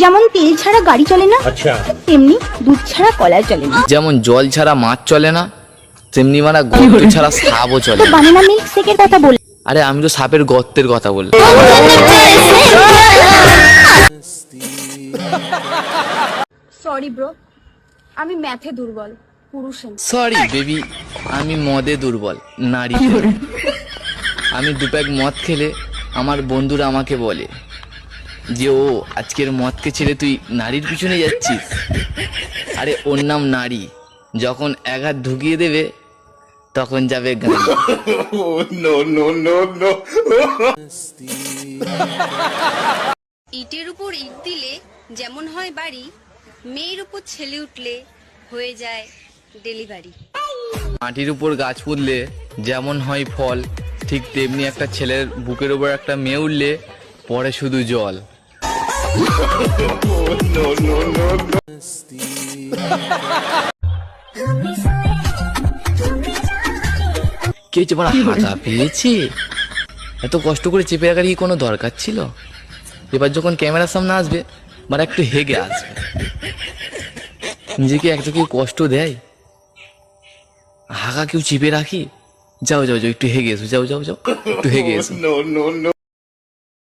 যেমন তেল ছাড়া গাড়ি চলে না তেমনি দুধ ছাড়া কলা চলে না। যেমন জল ছাড়া মাছ চলে না তেমনি মানে গর্ত ছাড়া সাপও চলে না। বানানা মিল্ক শেকের কথা বল আরে আমি তো সাপের গর্তের কথা বললাম সরি ব্রো আমি ম্যাথে দুর্বল পুরুষে সরি বেবি আমি মদে দুর্বল নারী আমি দু প্যাক মদ খেলে আমার বন্ধুরা আমাকে বলে যে ও আজকের মদকে ছেড়ে তুই নারীর পিছনে যাচ্ছিস? আরে ওর নাম নারী। যখন এক হাত ঢুকিয়ে দেবে তখন যাবে গান ইটের উপর ইট দিলে যেমন হয় বাড়ি মেয়ের উপর ছেলে উঠলে হয়ে যায় ডেলিভারি। মাটির উপর গাছ পুঁতলে যেমন হয় ফল ঠিক তেমনি একটা ছেলের বুকের উপর একটা মেয়ে উঠলে পরে শুধু জল। কে হচ্ছে বড় হাঁটা পেয়েছে? এত কষ্ট করে চেপে রাখার কি কোনো দরকার ছিল? এবার যখন ক্যামেরার সামনে আসবে মানে একটু হেগে আসবে। নিজেকে একটা কেউ কষ্ট দেয়? হাগা কেউ চেপে রাখি? যাও যাও যাও, একটু হেগে এসো, যাও যাও যাও, একটু হেগে এসো।